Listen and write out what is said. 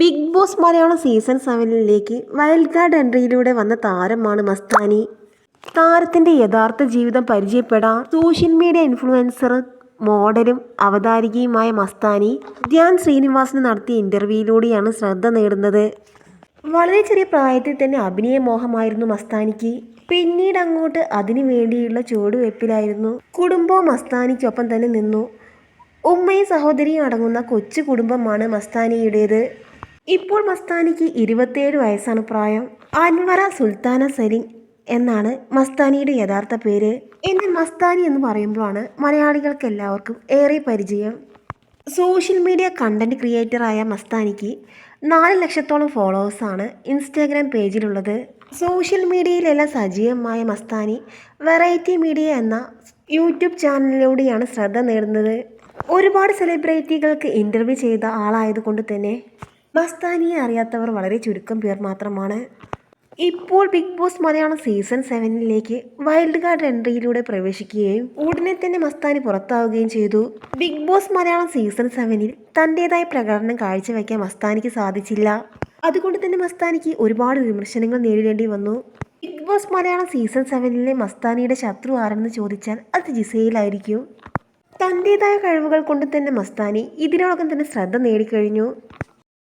Big Boss Malayalam season സെവനിലേക്ക് wild card എൻട്രിയിലൂടെ വന്ന താരമാണ് മസ്താനി. താരത്തിന്റെ യഥാർത്ഥ ജീവിതം പരിചയപ്പെടാൻ സോഷ്യൽ മീഡിയ ഇൻഫ്ലുവൻസർ മോഡലും അവതാരികയുമായ മസ്താനി ധ്യാൻ ശ്രീനിവാസന് നടത്തിയ ഇന്റർവ്യൂയിലൂടെയാണ് ശ്രദ്ധ നേടുന്നത്. വളരെ ചെറിയ പ്രായത്തിൽ തന്നെ അഭിനയ മോഹമായിരുന്നു മസ്താനിക്ക്. പിന്നീട് അങ്ങോട്ട് അതിനു വേണ്ടിയുള്ള ചുവടുവെപ്പിലായിരുന്നു കുടുംബവും മസ്താനിക്കൊപ്പം തന്നെ നിന്നു. ഉമ്മയും സഹോദരിയും അടങ്ങുന്ന കൊച്ചു കുടുംബമാണ് മസ്താനിയുടേത്. ഇപ്പോൾ മസ്താനിക്ക് ഇരുപത്തിയേഴ് വയസ്സാണ് പ്രായം. അൻവറ സുൽത്താന സലിം എന്നാണ് മസ്താനിയുടെ യഥാർത്ഥ പേര്. എന്നെ മസ്താനി എന്ന് പറയുമ്പോഴാണ് മലയാളികൾക്ക് എല്ലാവർക്കും ഏറെ പരിചയം. സോഷ്യൽ മീഡിയ കണ്ടന്റ് ക്രിയേറ്ററായ മസ്താനിക്ക് നാല് ലക്ഷത്തോളം ഫോളോവേഴ്സാണ് ഇൻസ്റ്റാഗ്രാം പേജിലുള്ളത്. സോഷ്യൽ മീഡിയയിലെല്ലാം സജീവമായ മസ്താനി വെറൈറ്റി മീഡിയ എന്ന യൂട്യൂബ് ചാനലിലൂടെയാണ് ശ്രദ്ധ നേടുന്നത്. ഒരുപാട് സെലിബ്രിറ്റികൾക്ക് ഇന്റർവ്യൂ ചെയ്ത ആളായതുകൊണ്ട് തന്നെ മസ്താനിയെ അറിയാത്തവർ വളരെ ചുരുക്കം പേർ മാത്രമാണ്. ഇപ്പോൾ ബിഗ് ബോസ് മലയാളം സീസൺ സെവനിലേക്ക് വൈൽഡ് കാർഡ് എൻട്രിയിലൂടെ പ്രവേശിക്കുകയും ഉടനെ തന്നെ മസ്താനി പുറത്താവുകയും ചെയ്തു. ബിഗ് ബോസ് മലയാളം സീസൺ സെവനിൽ തന്റെതായ പ്രകടനം കാഴ്ചവെക്കാൻ മസ്താനിക്ക് സാധിച്ചില്ല. അതുകൊണ്ട് തന്നെ മസ്താനിക്ക് ഒരുപാട് വിമർശനങ്ങൾ നേരിടേണ്ടി വന്നു. ബിഗ് ബോസ് മലയാളം സീസൺ സെവനിലെ മസ്താനിയുടെ ശത്രു ആരെന്ന് ചോദിച്ചാൽ അത് ജിസയിലായിരിക്കും തന്റെതായ കഴിവുകൾ കൊണ്ട് തന്നെ മസ്താനി ഇതിനോടകം തന്നെ ശ്രദ്ധ നേടിക്കഴിഞ്ഞു.